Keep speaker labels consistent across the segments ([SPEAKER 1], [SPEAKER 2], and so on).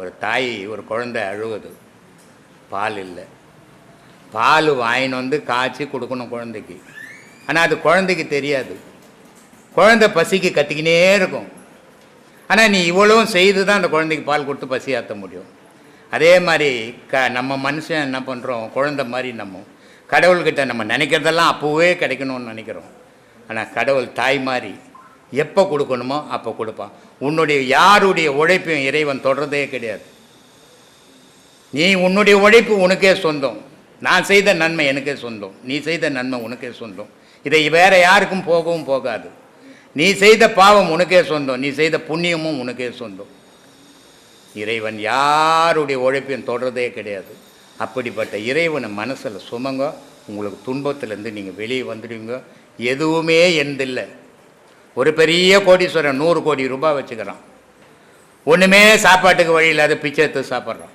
[SPEAKER 1] ஒரு தாய் ஒரு குழந்தை அழுகுது. பால் இல்லை. பால் வாங்கின்னு வந்து காய்ச்சி கொடுக்கணும் குழந்தைக்கு. ஆனால் அது குழந்தைக்கு தெரியாது. குழந்தை பசிக்கு கத்திக்கினே இருக்கும். ஆனால் நீ இவ்வளவும் செய்து தான் அந்த குழந்தைக்கு பால் கொடுத்து பசி ஆற்ற முடியும். அதே மாதிரி க நம்ம மனுஷன் என்ன பண்ணுறோம் குழந்தை மாதிரி நம்ம. கடவுள்கிட்ட நம்ம நினைக்கிறதெல்லாம் அப்போவே கிடைக்கணும்னு நினைக்கிறோம். ஆனால் கடவுள் தாய் மாதிரி எப்போ கொடுக்கணுமோ அப்போ கொடுப்பான். உன்னுடைய யாருடைய உழைப்பையும் இறைவன் தொடர்றதே கிடையாது. நீ உன்னுடைய உழைப்பு உனக்கே சொந்தம். நான் செய்த நன்மை எனக்கே சொந்தம். நீ செய்த நன்மை உனக்கே சொந்தம். இதை வேற யாருக்கும் போகவும் போகாது. நீ செய்த பாவம் உனக்கே சொந்தம். நீ செய்த புண்ணியமும் உனக்கே சொந்தம். இறைவன் யாருடைய உழைப்பையும் தொடர்றதே கிடையாது. அப்படிப்பட்ட இறைவனை மனசில் சுமங்க உங்களுக்கு துன்பத்திலேருந்து நீங்கள் வெளியே வந்துடுவீங்க. எதுவுமே எந்தில்லை. ஒரு பெரிய கோடீஸ்வரன் நூறு கோடி ரூபாய் வச்சுக்கிறான். ஒன்றுமே சாப்பாட்டுக்கு வழி இல்லாத பிச்சை எடுத்து சாப்பிட்றான்.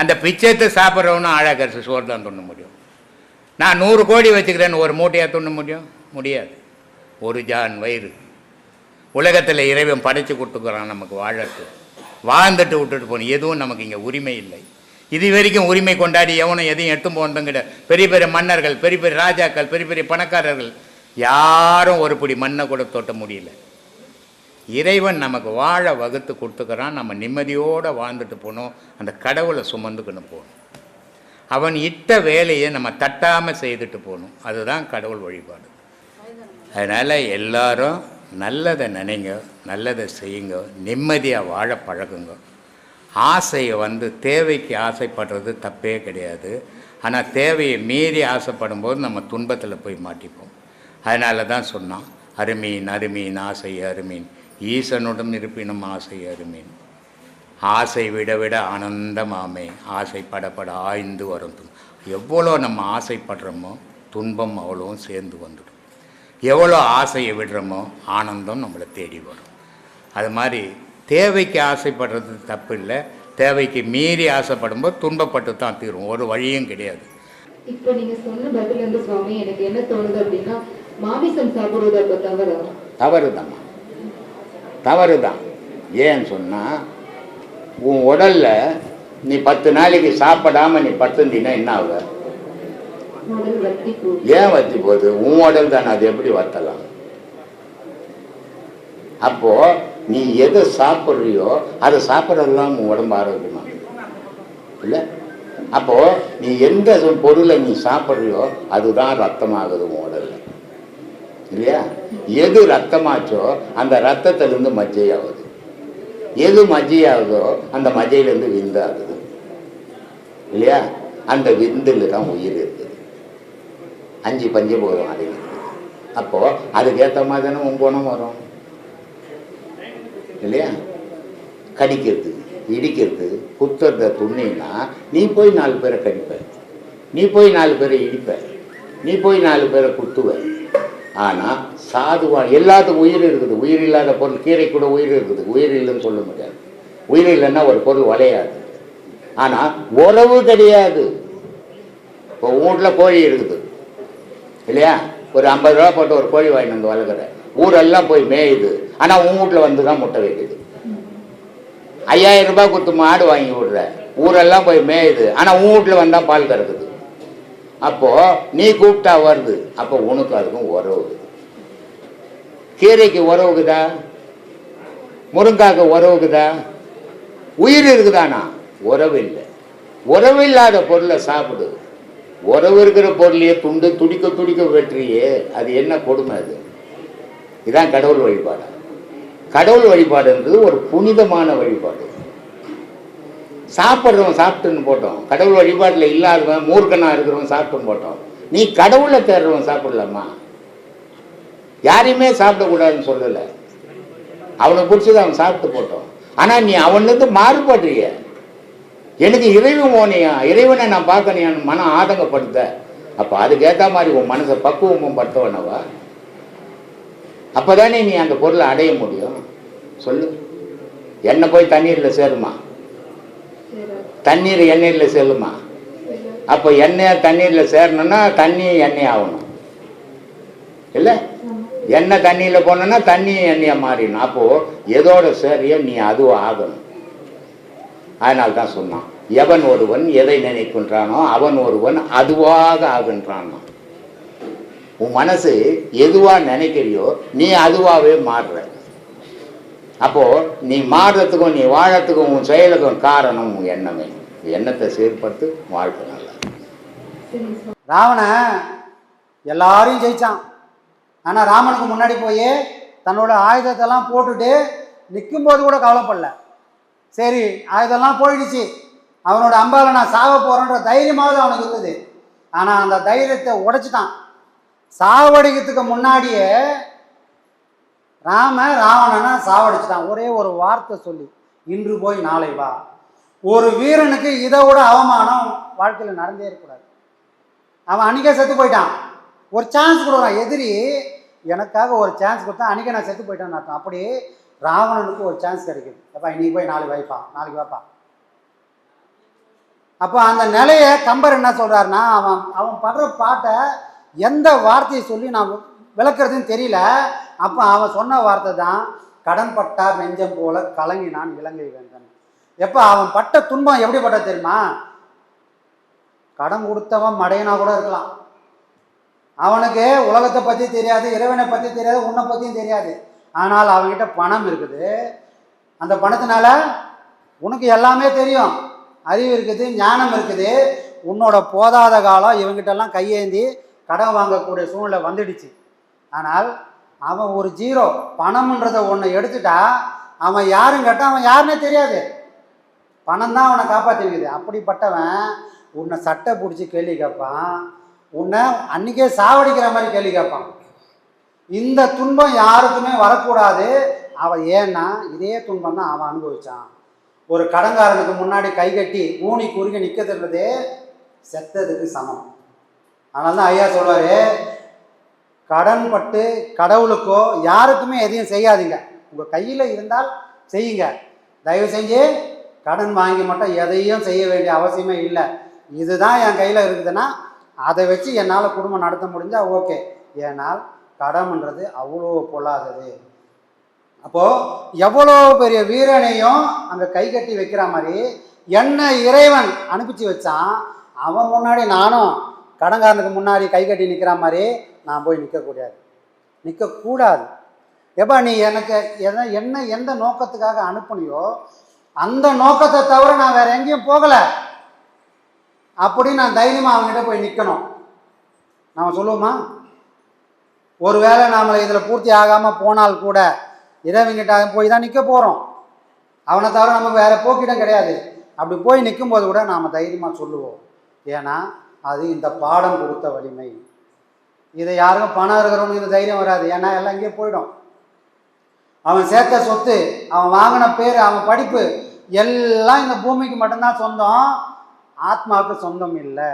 [SPEAKER 1] அந்த பிச்சை எடுத்து சாப்பிட்றவனும் ஆழாக்கரிசி சோறு தான் துண்ண முடியும். நான் நூறு கோடி வச்சுக்கிறேன்னு ஒரு மூட்டையாக துண்ண முடியும்? முடியாது. ஒரு ஜான் வயிறு. உலகத்தில் இறைவன் படைச்சு கொடுத்துக்கிறான் நமக்கு வாழறதுக்கு. வாழ்ந்துட்டு விட்டுட்டு போகணும் எதுவும் நமக்கு இங்கே உரிமை இல்லை. இது வரைக்கும் உரிமை கொண்டாடி எவனும் எதையும் எடுத்து போனதும் பெரிய பெரிய மன்னர்கள் பெரிய பெரிய ராஜாக்கள் பெரிய பெரிய பணக்காரர்கள் யாரும் ஒரு பிடி மண்ணை கூட தொட்ட முடியல. இறைவன் நமக்கு வாழ வகுத்து கொடுத்துக்கிறான். நம்ம நிம்மதியோடு வாழ்ந்துட்டு போகணும் அந்த கடவுளை சுமந்துக்கின்னு போகணும் அவன் இட்ட வேலையை நம்ம தட்டாமல் செய்துட்டு போகணும் அதுதான் கடவுள் வழிபாடு. அதனால் எல்லாரும் நல்லதை நினைங்க நல்லதை செய்யுங்க நிம்மதியாக வாழ பழகுங்க. ஆசையை வந்து தேவைக்கு ஆசைப்படுறது தப்பே கிடையாது. ஆனால் தேவையை மீறி ஆசைப்படும் போது நம்ம துன்பத்தில் போய் மாட்டிப்போம். அதனால தான் சொன்னான் அருமீன் அருமீன் ஆசை அருமீன். ஈசனுடன் இருப்பினும் ஆசை அருமீன். ஆசை விட விட ஆனந்தமாமே. ஆசை படப்பட ஆய்ந்து வரும் எவ்வளோ நம்ம ஆசைப்படுறோமோ துன்பம் அவ்வளோவும் சேர்ந்து வந்துடும். எவ்வளோ ஆசையை விடுறோமோ ஆனந்தம் நம்மளை தேடி வரும். அது மாதிரி தேவைக்கு ஆசைப்படுறது தப்பு இல்லை. தேவைக்கு மீறி ஆசைப்படும் போது துன்பப்பட்டு தான் தீரும். ஒரு வழியும் கிடையாது.
[SPEAKER 2] இப்போ நீங்கள் சொன்ன பதில் வந்து சுவாமி எனக்கு என்ன தோணுது அப்படின்னா மாமிசம் சாப்பிடுவது அப்ப தவறா?
[SPEAKER 1] தவறு தாம்மா தவறு தான் ஏன்னு சொன்னால் உன் உடல்ல நீ பத்து நாளைக்கு சாப்பிடாம நீ படுத்திருந்தீங்கன்னா என்ன ஆகுது ஏன் வத்தி போகுது? உன் உடல் தானே அது எப்படி வத்தலாம்? அப்போ நீ எதை சாப்பிட்றியோ அதை சாப்பிட்றதெல்லாம் உன் உடம்பு ஆரோக்கியமா? இல்லை? அப்போ நீ எந்த பொருளை நீ சாப்பிட்றியோ அதுதான் ரத்தமாகுது உன் உடல்ல. இல்லையா? எது ரத்தமாச்சோ அந்த ரத்தத்திலிருந்து மஜ்ஜை ஆகுது எது மஜ்ஜையாகுதோ அந்த மஜ்ஜையிலேருந்து விந்து ஆகுது இல்லையா? அந்த விந்தில் தான் உயிர் இருக்குது. அஞ்சு பஞ்சபூதம் அடங்கிருக்கு அப்போ அதுக்கேற்ற மாதிரி தானே உன் வரும். இல்லையா? கடிக்கிறது இடிக்கிறது குத்துறத துணின்னா நீ போய் நாலு பேரை கடிப்ப. நீ போய் நாலு பேரை இடிப்ப. நீ போய் நாலு பேரை குத்துவ. ஆனால் சாதுவா எல்லாத்துக்கும் உயிர் இருக்குது. உயிர் இல்லாத பொருள் கீரை கூட உயிர் இருக்குது. உயிர் இல்லைன்னு சொல்ல முடியாது. உயிர் இல்லைன்னா ஒரு பொருள் வளையாது. ஆனால் உறவு கிடையாது. இப்போ வீட்டில் கோழி இருக்குது. இல்லையா? ஒரு ஐம்பது ரூபா போட்டு ஒரு கோழி வாங்கிட்டு வந்து வளர்க்குற. ஊரெல்லாம் போய் மேயுது. ஆனால் உன் வீட்டில் வந்து தான் முட்டை வைக்குது. ஐயாயிரம் ரூபாய் கொடுத்து மாடு வாங்கி விடுற. ஊரெல்லாம் போய் மேயுது. ஆனால் உன் வீட்டில் வந்தால் பால் கறக்குது. அப்போ நீ கூப்பிட்டா வருது. அப்போ உனக்கு அதுக்கும் உறவு கீரைக்கு உறவுக்குதா முருங்காக்கு உறவுக்குதா உயிர் இருக்குதானா? உறவு இல்லை. உறவு இல்லாத பொருளை சாப்பிடு. உறவு இருக்கிற பொருளையே துண்டு துடிக்க துடிக்க வெற்றியே அது என்ன கொடுமை அது? இதான் கடவுள் வழிபாடு. கடவுள் வழிபாடுன்றது ஒரு புனிதமான வழிபாடு. சாப்பிட்றவன் சாப்பிட்டுன்னு போட்டோம். கடவுள் வழிபாட்டில் இல்லாதவன் மூர்க்கனாக இருக்கிறவன் சாப்பிட்டுன்னு போட்டோம். நீ கடவுளை தேடுறவன் சாப்பிடலாமா? யாரையுமே சாப்பிடக்கூடாதுன்னு சொல்லலை. அவனை பிடிச்சது அவன் சாப்பிட்டு போட்டோம். ஆனால் நீ அவன்லேருந்து மாறுபடுறிய. எனக்கு இறைவன் ஓனையா? இறைவனை நான் பார்க்கணும் மனம் ஆதங்கப்படுத்த. அப்போ அதுக்கேற்ற மாதிரி உன் மனசை பக்குவமும் படுத்தவனவா? அப்போதானே நீ அந்த பொருளை அடைய முடியும். சொல்லு. என்னை போய் தண்ணீரில் சேருமா? தண்ணீர் எண்ணெயில் செல்லுமா? அப்போ எண்ணெய் தண்ணீரில் சேரணும்னா தண்ணி எண்ணெய் ஆகணும். இல்லை? எண்ணெய் தண்ணியில் போனோன்னா தண்ணி எண்ணெயாக மாறிடணும். அப்போது எதோட சேரியோ நீ அதுவும் ஆகணும். அதனால தான் சொன்னான். எவன் ஒருவன் எதை நினைக்கின்றானோ அவன் ஒருவன் அதுவாக ஆகின்றானோ. உன் மனசு எதுவாக நினைக்கிறியோ நீ அதுவாகவே மாறுற. அப்போது நீ மாறுறதுக்கும் நீ வாழறதுக்கும் உன் செயலுக்கும் காரணம் உன் எண்ணமே. எண்ணத்தை சீர்படுத்து வாழ்க்கை நல்லா
[SPEAKER 3] ராவண எல்லாரையும் ஜெயிச்சான். ஆனால் ராமனுக்கு முன்னாடி போய் தன்னோட ஆயுதத்தெல்லாம் போட்டுட்டு நிற்கும்போது கூட கவலைப்படல. சரி ஆயுதம்லாம் போயிடுச்சு. அவனோட அம்பால நான் சாக போகிறேன்ற தைரியமாவது அவனுக்கு இருந்தது. ஆனால் அந்த தைரியத்தை உடைச்சிட்டான். சாவடிக்கிறதுக்கு முன்னாடியே ராம ராவணனை சாவடிச்சிட்டான். ஒரே ஒரு வார்த்தை சொல்லி இன்று போய் நாளை வா. ஒரு வீரனுக்கு இதை விட அவமானம் வாழ்க்கையில் நடந்தே இருக்கக்கூடாது அவன் அன்றைக்கே செத்து போயிட்டான். ஒரு சான்ஸ் கொடுக்குறான். எதிரி எனக்காக ஒரு சான்ஸ் கொடுத்தா அன்றைக்கே நான் செத்து போயிட்டேன்னு அர்த்தம். அப்படி ராவணனுக்கு ஒரு சான்ஸ் கிடைக்குது. அப்பா இன்னைக்கு போய் நாளைக்கு வைப்பா நாளைக்கு வைப்பா? அப்போ அந்த நிலையை கம்பர் என்ன சொல்கிறாருன்னா அவன் அவன் படுற பாட்டை எந்த வார்த்தையை சொல்லி நான் விளக்குறதுன்னு தெரியல. அப்போ அவன் சொன்ன வார்த்தை தான் கடன் பட்டார் நெஞ்சம் போல கலங்கினான் இலங்கை வேந்தன். எப்போ அவன் பட்ட துன்பம் எப்படிப்பட்ட தெரியுமா? கடன் கொடுத்தவன் மடையனா கூட இருக்கலாம். அவனுக்கு உலகத்தை பற்றி தெரியாது இறைவனை பற்றி தெரியாது உன்னை பற்றியும் தெரியாது. ஆனால் அவன்கிட்ட பணம் இருக்குது. அந்த பணத்தினால உனக்கு எல்லாமே தெரியும். அறிவு இருக்குது ஞானம் இருக்குது. உன்னோட போதாத காலம் இவங்கிட்டெல்லாம் கையேந்தி கடன் வாங்கக்கூடிய சூழ்நிலை வந்துடுச்சு. ஆனால் அவன் ஒரு ஜீரோ. பணம்ன்றதை ஒன்று எடுத்துட்டா அவன் யாரும் கேட்டால் அவன் யாருன்னே தெரியாது. பணம் தான் அவனை காப்பாற்றிருக்குது அப்படிப்பட்டவன் உன்னை சட்டை பிடிச்சி கேள்வி கேட்பான். உன்னை அன்றைக்கே சாவடிக்கிற மாதிரி கேள்வி கேட்பான். இந்த துன்பம் யாருக்குமே வரக்கூடாது. அவன் ஏன்னா இதே துன்பம் தான் அவன் அனுபவிச்சான். ஒரு கடன்காரனுக்கு முன்னாடி கை கட்டி ஊனி குறுகி நிற்கிறதுன்றது செத்ததுக்கு சமம். அதனால தான் ஐயா சொல்வார் கடன் பட்டு கடவுளுக்கோ யாருக்குமே எதையும் செய்யாதீங்க. உங்கள் கையில் இருந்தால் செய்யுங்க. தயவு செஞ்சு கடன் வாங்கி மட்டும் எதையும் செய்ய வேண்டிய அவசியமே இல்லை. இதுதான் என் கையில் இருக்குதுன்னா அதை வச்சு என்னால் குடும்பம் நடத்த முடிஞ்சால் ஓகே. ஏனால் கடன்ன்றது அவ்வளோ பொல்லாதது. அப்போது எவ்வளோ பெரிய வீரனையும் அங்கே கை கட்டி வைக்கிற மாதிரி என்ன இறைவன் அனுப்பிச்சு வச்சான் அவன் முன்னாடி நானும் கடன்காரனுக்கு முன்னாடி கை கட்டி நிற்கிற மாதிரி நான் போய் நிற்கக்கூடாது நிற்கக்கூடாது எப்பா நீ எனக்கு எதை என்ன எந்த நோக்கத்துக்காக அனுப்புனியோ அந்த நோக்கத்தை தவிர நான் வேற எங்கேயும் போகலை. அப்படின்னு நான் தைரியமாக அவங்ககிட்ட போய் நிற்கணும் நாம் சொல்லுவோமா? ஒருவேளை நாம் இதில் பூர்த்தி ஆகாமல் போனால் கூட இறைவங்கிட்ட போய் தான் நிற்க போகிறோம் அவனை தவிர நமக்கு வேறு போக்கிடம் கிடையாது. அப்படி போய் நிற்கும்போது கூட நாம் தைரியமாக சொல்லுவோம். ஏன்னா அது இந்த பாடம் கொடுத்த வலிமை. இதை யாருக்கும் பணம் இருக்கிறவனுக்கு இந்த தைரியம் வராது. ஏன்னா எல்லாம் இங்கேயே போயிடும். அவன் சேர்த்த சொத்து அவன் வாங்கின பேர் அவன் படிப்பு எல்லாம் இந்த பூமிக்கு மட்டும்தான் சொந்தம். ஆத்மாவுக்கு சொந்தம் இல்லை.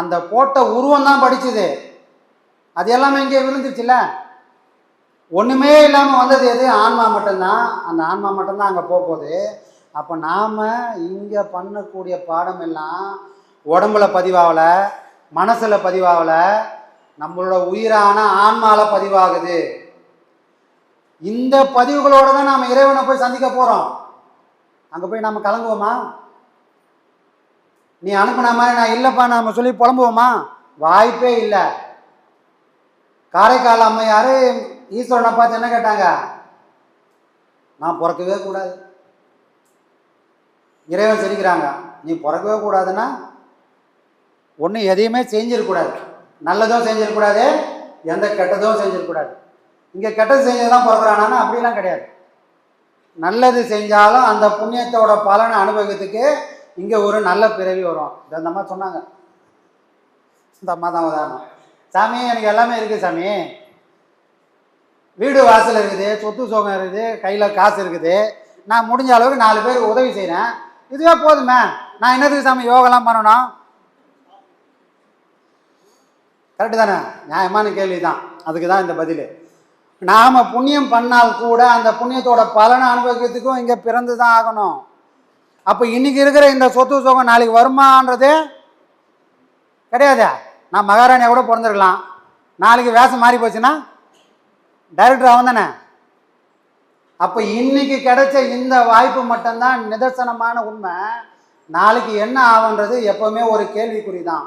[SPEAKER 3] அந்த போட்ட உருவம் தான் படிச்சுது. அது எல்லாமே இங்கே விழுந்துருச்சுல்ல? ஒன்றுமே இல்லாமல் வந்தது எது? ஆன்மா மட்டும்தான். அந்த ஆன்மா மட்டும்தான் அங்கே போக போகுது. அப்போ நாம் இங்கே பண்ணக்கூடிய பாடம் எல்லாம் உடம்புல பதிவாகலை மனசில் பதிவாகலை நம்மளோட உயிரான ஆன்மால பதிவாகுது. இந்த பதிவுகளோடு தான் நாம் இறைவனை போய் சந்திக்க போகிறோம் அங்கே போய் நாம் கலங்குவோமா? நீ அனுப்புன மாதிரி நான் இல்லைப்பா நாம் சொல்லி புலம்புவோமா? வாய்ப்பே இல்லை. காரைக்கால் அம்மையார் ஈஸ்வரனை பார்த்து என்ன கேட்டாங்க? நான் பிறக்கவே கூடாது. இறைவன் சிரிக்கிறாங்க நீ பிறக்கவே கூடாதுன்னா ஒன்று எதையுமே செஞ்சிடக்கூடாது. நல்லதும் செஞ்சிடக்கூடாது எந்த கெட்டதும் செஞ்சிடக்கூடாது. இங்கே கெட்டது செஞ்சது தான் பிறக்கிறானா அப்படிலாம் கிடையாது. நல்லது செஞ்சாலும் அந்த புண்ணியத்தோட பலனை அனுபவிக்கிறதுக்கு இங்கே ஒரு நல்ல பிறவி வரும். இந்த அம்மா சொன்னாங்க. இந்த அம்மா தான் உதாரணம். சாமி எனக்கு எல்லாமே இருக்குது சாமி. வீடு வாசல் இருக்குது சொத்து சோகம் இருக்குது கையில் காசு இருக்குது. நான் முடிஞ்ச அளவுக்கு நாலு பேருக்கு உதவி செய்கிறேன் இதுவே போதுமே. நான் என்னதுக்கு சாமி யோகாலாம் பண்ணணும்? கரெக்டு தானே? நியாயமான கேள்வி தான் அதுக்கு தான் இந்த பதில். நாம் புண்ணியம் பண்ணால் கூட அந்த புண்ணியத்தோட பலனை அனுபவிக்கிறதுக்கும் இங்கே பிறந்து தான் ஆகணும். அப்போ இன்னைக்கு இருக்கிற இந்த சொத்து சுகம் நாளைக்கு வருமானது கிடையாது? நான் மகாராணியாக கூட பிறந்திருக்கலாம். நாளைக்கு வேஷம் மாறி போச்சுன்னா டைரக்டர் அவன் தானே? அப்போ இன்னைக்கு கிடைச்ச இந்த வாய்ப்பு மட்டும்தான் நிதர்சனமான உண்மை. நாளைக்கு என்ன ஆகுன்றது எப்போவுமே ஒரு கேள்விக்குறி தான்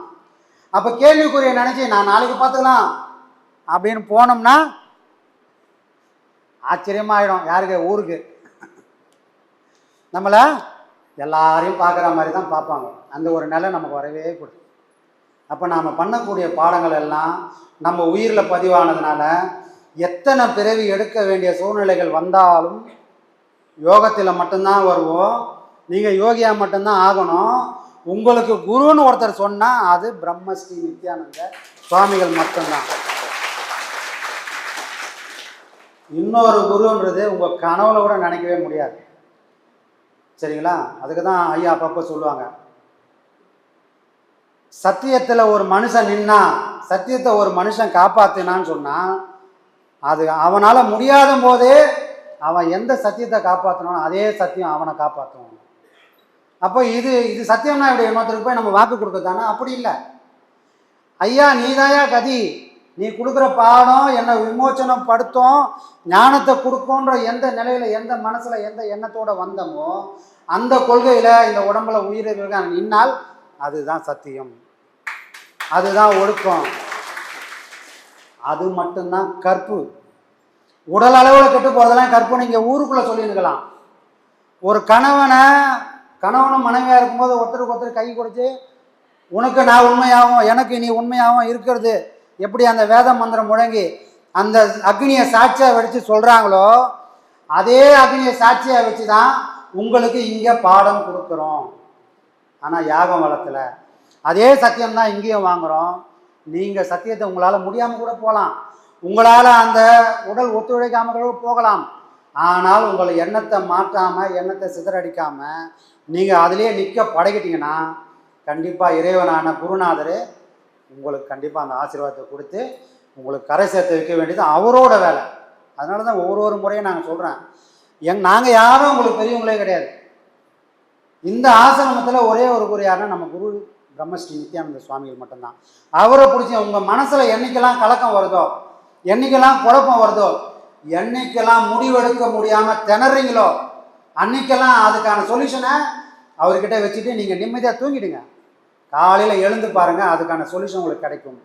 [SPEAKER 3] அப்போ கேள்விக்குரிய நினச்சி நான் நாளைக்கு பார்த்துக்கலாம் அப்படின்னு போனோம்னா ஆச்சரியமாயிடும். யாருக்கு? ஊருக்கு. நம்மளை எல்லாரையும் பார்க்குற மாதிரி தான் பார்ப்பாங்க. அந்த ஒரு நிலை நமக்கு வரவே கூடாது. அப்போ நாம் பண்ணக்கூடிய பாடங்கள் எல்லாம் நம்ம உயிரில் பதிவானதுனால எத்தனை பிறவி எடுக்க வேண்டிய சூழ்நிலைகள் வந்தாலும் யோகத்தில் மட்டும்தான் வருவோம். நீங்கள் யோகியா மட்டும்தான் ஆகணும். உங்களுக்கு குருன்னு ஒருத்தர் சொன்னால் அது பிரம்மஸ்ரீ நித்யானந்த சுவாமிகள் மட்டும்தான். இன்னொரு குருன்றது உங்கள் கனவுல கூட நினைக்கவே முடியாது. சரிங்களா? அதுக்கு தான் ஐயா அப்பப்போ சொல்லுவாங்க. சத்தியத்தில் ஒரு மனுஷன் நின்னா சத்தியத்தை ஒரு மனுஷன் காப்பாத்தினான்னு சொன்னால் அது அவனால் முடியாத போதே அவன் எந்த சத்தியத்தை காப்பாற்றணும் அதே சத்தியம் அவனை காப்பாற்றுவான் அப்போ இது இது சத்தியம்னா இப்படி இன்னொருத்தருக்கு போய் நம்ம வாக்கு கொடுக்கறதானா அப்படி இல்லை. ஐயா நீதாயா கதி. நீ கொடுக்குற பாடம் என்னை விமோச்சனம் படுத்தும் ஞானத்தை கொடுக்கோன்ற எந்த நிலையில் எந்த மனசில் எந்த எண்ணத்தோடு வந்தமோ அந்த கொள்கையில் இந்த உடம்புல உயிரிழக்க நின்னால் அதுதான் சத்தியம். அதுதான் ஒழுக்கம் அது மட்டும்தான் கற்பு. உடல் அளவில் கெட்டு போகிறதெல்லாம் கற்பு. நீங்கள் ஊருக்குள்ளே சொல்லியிருக்கலாம். ஒரு கணவனை கணவனும் மனைவியாக இருக்கும்போது ஒருத்தருக்கு ஒருத்தர் கை கொடுத்து உனக்கு நான் உண்மையாகவும் எனக்கு நீ உண்மையாகவும் இருக்கிறது. எப்படி அந்த வேத மந்திரம் முழங்கி அந்த அக்னியை சாட்சியாக வச்சு சொல்கிறாங்களோ அதே அக்னியை சாட்சியாக வச்சு தான் உங்களுக்கு இங்கே பாடம் கொடுக்குறோம். ஆனால் யாகம் வளத்தில் அதே சத்தியம் தான் இங்கேயும் வாங்குகிறோம் நீங்கள் சத்தியத்தை உங்களால் முடியாமல் கூட போகலாம். உங்களால் அந்த உடல் ஒத்துழைக்காமல் கூட போகலாம். ஆனால் உங்கள் எண்ணத்தை மாற்றாமல் எண்ணத்தை சிதறடிக்காமல் நீங்கள் அதிலே நிற்க பழகிட்டீங்கன்னா கண்டிப்பாக இறைவனான குருநாதர் உங்களுக்கு கண்டிப்பாக அந்த ஆசீர்வாதத்தை கொடுத்து உங்களுக்கு கரை சேர்த்து வைக்க வேண்டியது அவரோட வேலை. அதனால தான் ஒவ்வொரு ஒரு முறையும் நாங்கள் சொல்கிறேன் எங் நாங்கள் யாரும் உங்களுக்கு பெரியவங்களே கிடையாது. இந்த ஆசிரமத்தில் ஒரே ஒரு குரு யாருன்னா நம்ம குரு பிரம்மஸ்ரீ நித்யானந்த சுவாமிகள் மட்டும்தான். அவரை பிடிச்சி உங்கள் மனசில் என்னைக்கெல்லாம் கலக்கம் வருதோ என்னைக்கெல்லாம் குழப்பம் வருதோ என்னைக்கெல்லாம் முடிவெடுக்க முடியாமல் திணறீங்களோ அன்னைக்கெல்லாம் அதுக்கான சொல்யூஷனை அவர்கிட்ட வச்சுட்டு நீங்கள் நிம்மதியாக தூங்கிடுங்க. காலையில் எழுந்து பாருங்கள் அதுக்கான சொல்யூஷன் உங்களுக்கு கிடைக்கும்.